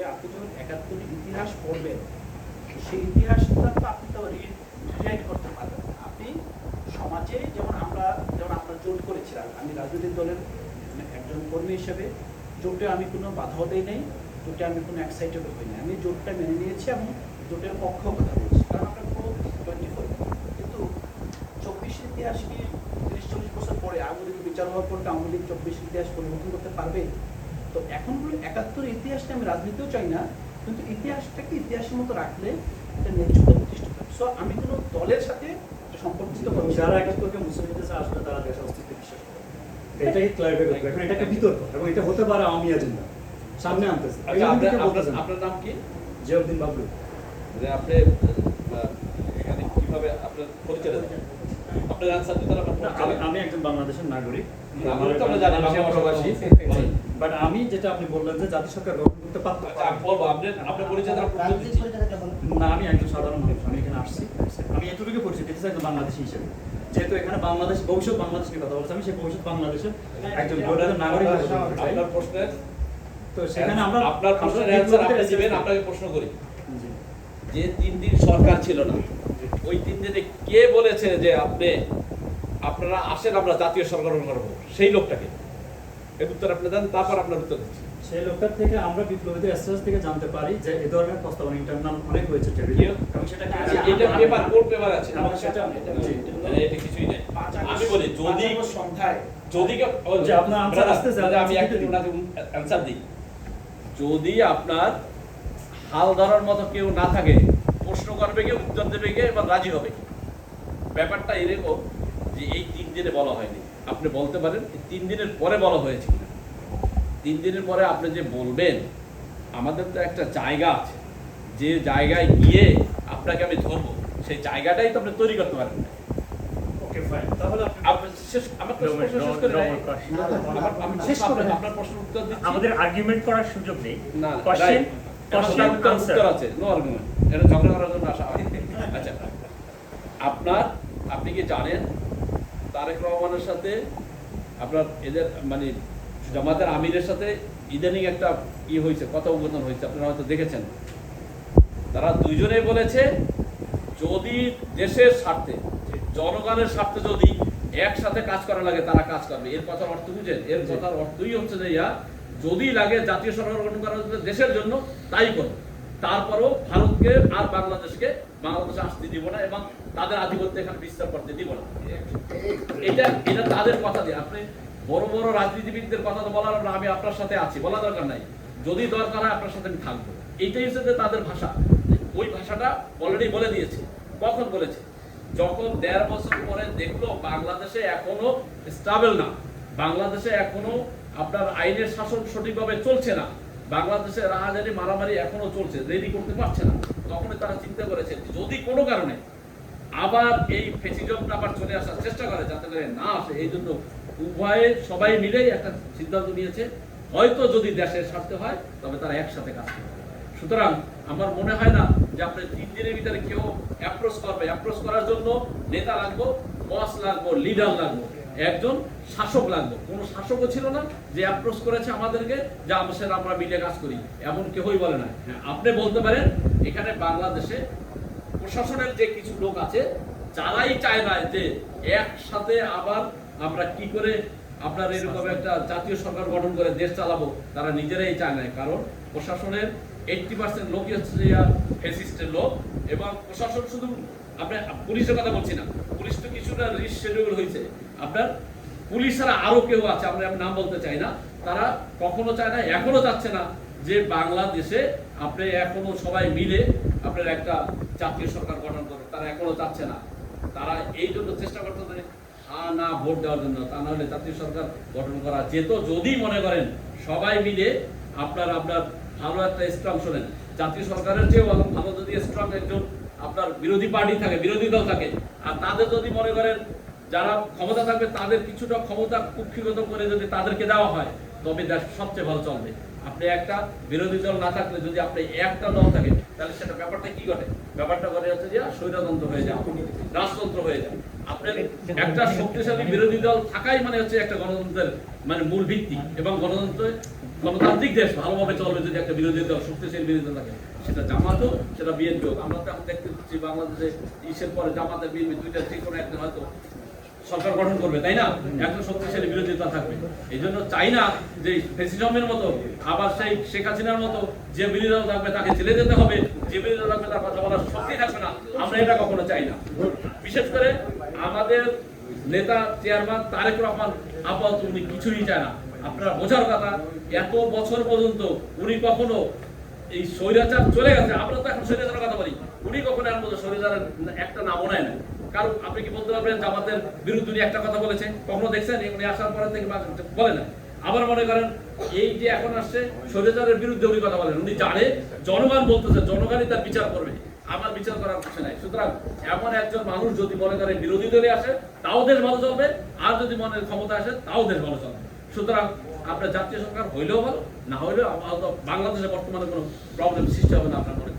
আসলে আপনি যখন একাত্তরের ইতিহাস পড়বেন, সেই ইতিহাসটা তো আপনি তো রিরাইট করতে পারবেন আপনি সমাজে যেমন আমরা যেমন আমরা জোট করেছিলাম, আমি রাজনৈতিক দলের একজন কর্মী হিসেবে, জোটে আমি কোনো বাধাও দেই নাই, জোটে আমি কোনো এক্সাইটেড হই না আমি জোটটা মেনে নিয়েছি এবং জোটের পক্ষ কথা বলছি, কারণ আমরা পুরো টোয়েন্টি ফোর কিন্তু চব্বিশের ইতিহাস কি তিরিশ চল্লিশ বছর পরে আওয়ামী লীগ বিচার হওয়ার পর আওয়ামী লীগ চব্বিশের ইতিহাস পরিবর্তন করতে পারবে? তো এখন হলো একাত্তর ইতিহাসটা আমি রাজনীতিও চাই না কিন্তু ইতিহাসটাকে ইতিহাসের মতো রাখলে এটা ন্যায্যতা প্রতিষ্ঠিত। সো আমি কোনো দলের সাথে সম্পর্কিত করছি যারা একাত্তরকে দিতে চায় আসলে তারা দেশের অস্তিত্বে বিশ্বাস করে। এটাই ক্লারিফাই করতে এখন এটা একটা বিতর্ক এবং এটা হতে পারে আওয়ামী এজেন্ডা। সামনে আনতেছে। আচ্ছা আপনার নাম কি? জিয়াউদ্দিন বাবলু। যে আপনি এখানে কীভাবে আপনার পরিচয় দেন? আপনার আনসার দিতে আমি একজন বাংলাদেশের নাগরিক। আমরা জানি, বাংলা ভাষাভাষী। বাট আমি যেটা আপনি বললেন যে জাতীয় সরকার গঠন করতে পারতো। আচ্ছা, বলব আপনি পরিচয়। না আমি একজন সাধারণ মানুষ আমি এখানে আসছি। আমি এতটুকু পরিচিত দিতে চাই বাংলাদেশি হিসেবে। যেহেতু এখানে বাংলাদেশ ভবিষ্যৎ বাংলাদেশ নিয়ে কথা বলছি আমি সেই ভবিষ্যৎ বাংলাদেশের একজন নাগরিক। আপনার প্রশ্নের তো সেখানে আমরা আপনার প্রশ্নের অ্যান্সার আপনি দিবেন আপনাকে প্রশ্ন করি। যে তিন দিন সরকার ছিল না ওই তিন দিনে কে বলেছে যে আপনি আপনারা আসেন আমরা জাতীয় সরকার করব সেই লোকটাকে। এর উত্তর আপনি দেন তারপর আপনার উত্তর দিচ্ছি সেই লোকটার থেকে আমরা বিপ্লবীদের এসএস থেকে জানতে পারি যে এই ধরনের প্রস্তাবনা ইন্টারনাল অনেক হয়েছে টেবিলে। এবং সেটা কি- আচ্ছা, এটা পেপার কোন পেপার আছে। এবং সেটা। মানে এটা কিছুই নেই। আমি বলি যদি সন্ধ্যায় যদি যে আপনার brother, আসতেছে, আমি একটু ওনাকে অ্যান্সার দিই। যদি আপনার হাল ধরার মতো কেউ না থাকে প্রশ্ন করবে কে উত্তর দেবে কে এবং রাজি হবে ব্যাপারটা এরকম যে এই তিন দিনে বলা হয়নি। আপনি বলতে পারেন তিন দিনের পরে বলা হয়েছে তিন দিনের পরে আপনি যে বলবেন আমাদের তো একটা জায়গা আছে। যে জায়গায় গিয়ে আপনাকে আমি ধরবো সেই জায়গাটাই তো আপনি তৈরি করতে পারেন না। আমাদের আর্গুমেন্ট করার সুযোগ নেই। আপনার আপনি কি জানেন তারেক রহমানের সাথে আপনার এদের মানে জামাতের আমিরের সাথে ইদানিং একটা ই হয়েছে কথোপকথন হয়েছে আপনারা হয়তো দেখেছেন। তারা দুইজনেই বলেছে যদি দেশের স্বার্থে জনগণের স্বার্থে যদি একসাথে কাজ করা লাগে তারা কাজ করবে। এর কথার অর্থ বুঝেন? এর কথার অর্থই হচ্ছে যে ইয়া যদি লাগে জাতীয় সরকার গঠন করা দেশের জন্য তাই করো তারপরও ভারতকে আর বাংলাদেশকে বাংলাদেশে আসতে দিব না এবং তাদের আধিপত্য এখানে বিস্তার করতে দিব না। এটা এটা তাদের কথা দিয়ে। আপনি বড় বড় রাজনীতিবিদদের কথা তো বলার আমি আপনার সাথে আছি, বলা দরকার নাই। যদি দরকার হয় আপনার সাথে আমি থাকব। এইটাই হচ্ছে যে তাদের ভাষা। ওই ভাষাটা অলরেডি বলে দিয়েছে। কখন বলেছে? যখন দেড় বছর পরে দেখল বাংলাদেশে এখনও স্টাবেল না। বাংলাদেশে এখনও আপনার আইনের শাসন সঠিকভাবে চলছে না। বাংলাদেশে রাহাজানি মারামারি এখনও চলছে রেডি করতে পারছে না। তখনই তারা চিন্তা করেছে, যদি কোনো কারণে আবার এই ফেসিজমটা আবার চলে আসার চেষ্টা করে, যাতে করে না আসে, এই জন্য উভয়ে সবাই মিলেই একটা সিদ্ধান্ত নিয়েছে। হয়তো যদি দেশের স্বার্থে হয়, তবে তারা একসাথে কাজ করবে। সুতরাং আমার মনে হয় না যে আপনি তিন দিনের ভিতরে কেউ অ্যাপ্রোচ করবে। অ্যাপ্রোচ করার জন্য নেতা লাগবো বস লাগবো লিডার লাগবো। একজন শাসক লাগবে। কোনো শাসকও ছিল না যে অ্যাপ্রোচ করেছে আমাদেরকে যে আমাদের আমরা মিলে কাজ করি। এমন কেউই বলে না। হ্যাঁ, আপনি বলতে পারেন এখানে বাংলাদেশে প্রশাসনের যে কিছু লোক আছে যারাই চায় না যে একসাথে আবার আমরা কি করে আপনার এরকম একটা জাতীয় সরকার গঠন করে দেশ চালাবো তারা নিজেরাই চায় না। কারণ প্রশাসনের এইটটি পার্সেন্ট লোকই হচ্ছে ফেসিস্টের লোক এবং প্রশাসন শুধু আপনি পুলিশের কথা বলছি না পুলিশ তো কিছুটা রিশেডিউল হয়েছে। আপনার পুলিশ ছাড়া আরও কেউ আছে, আমরা আমি নাম বলতে চাই না। তারা কখনো চায় না, এখনও চাচ্ছে না যে বাংলাদেশে আপনি এখনও সবাই মিলে আপনার একটা জাতীয় সরকার গঠন করবে তারা এখনও চাচ্ছে না। তারা এই জন্য চেষ্টা করতেছে হা না, ভোট দেওয়ার জন্য। তা নাহলে জাতীয় সরকার গঠন করা যেত, যদি মনে করেন সবাই মিলে আপনার আপনার ভালো একটা স্ট্রং শোনেন। জাতীয় সরকারের চেয়েও ভালো যদি স্ট্রং একজন আপনার বিরোধী পার্টি থাকে, বিরোধী দল থাকে, আর তাদের যদি মনে করেন যারা ক্ষমতা থাকবে তাদের কিছুটা ক্ষমতা কুক্ষিগত করে যদি তাদেরকে দেওয়া হয়, তবে দেশ সবচেয়ে ভালো চলবে। আপনি একটা বিরোধী দল না থাকলে যদি আপনি একটা দল থাকে তাহলে সেটা ব্যাপারটা কি ঘটে? ব্যাপারটা ঘটে হচ্ছে যে স্বৈরতন্ত্র হয়ে যায় রাজতন্ত্র হয়ে যায় আপনার একটা শক্তিশালী বিরোধী দল থাকাই মানে হচ্ছে একটা গণতন্ত্রের মানে মূল ভিত্তি এবং গণতন্ত্রে, গণতান্ত্রিক দেশ ভালোভাবে চলবে যদি একটা বিরোধী দল, শক্তিশালী বিরোধী দল থাকে। সেটা জামাত হোক সেটা বিএনপি হোক আমরা তো এখন দেখতে পাচ্ছি বাংলাদেশে, ইসের পরে জামাতের বিএনপি দুইটা যে কোনো একজন হয়তো সরকার গঠন করবে, তাই না? একজন শক্তিশালী বিরোধিতা থাকবে। এই জন্য চাই না যে ফেসিজমের মতো, আবার সেই শেখ হাসিনার মতো যে বিরোধী দল থাকবে, তাকে জেলে যেতে হবে। যে বিরোধী দল থাকবে, তার কথা বলার শক্তি থাকবে না। আমরা এটা কখনো চাই না। বিশেষ করে আমাদের নেতা চেয়ারম্যান তারেক রহমান, আপাতত উনি কিছুই চায় না। আপনারা বোঝার কথা, এত বছর পর্যন্ত উনি কখনো এই স্বৈরাচার চলে গেছে। আমরা তো এখন স্বৈরাচারের কথা বলি। উনি কখনো এর মধ্যে স্বৈরাচারের একটা নামও নেয় না কারণ আপনি কি বলতে পারবেন জামাতের বিরুদ্ধে উনি একটা কথা বলেছে? কখনো দেখছেন? উনি আসার পরে থেকে বলে না। আবার মনে করেন, এই যে এখন আসছে স্বৈরাচারের বিরুদ্ধে উনি কথা বলেন। উনি জানে, জনগণ বলতেছে, জনগণই তার বিচার করবে। আমার বিচার করার কিছু নাই। সুতরাং এমন একজন মানুষ যদি মনে করেন বিরোধী দলে আসে, তাও দেশ ভালো চলবে। আর যদি মনে ক্ষমতা আসে, তাও দেশ ভালো চলবে। সুতরাং আপনার জাতীয় সরকার হইলেও ভালো, না হইলেও বাংলাদেশে বর্তমানে কোনো প্রবলেম সৃষ্টি হবে না আপনার মনে?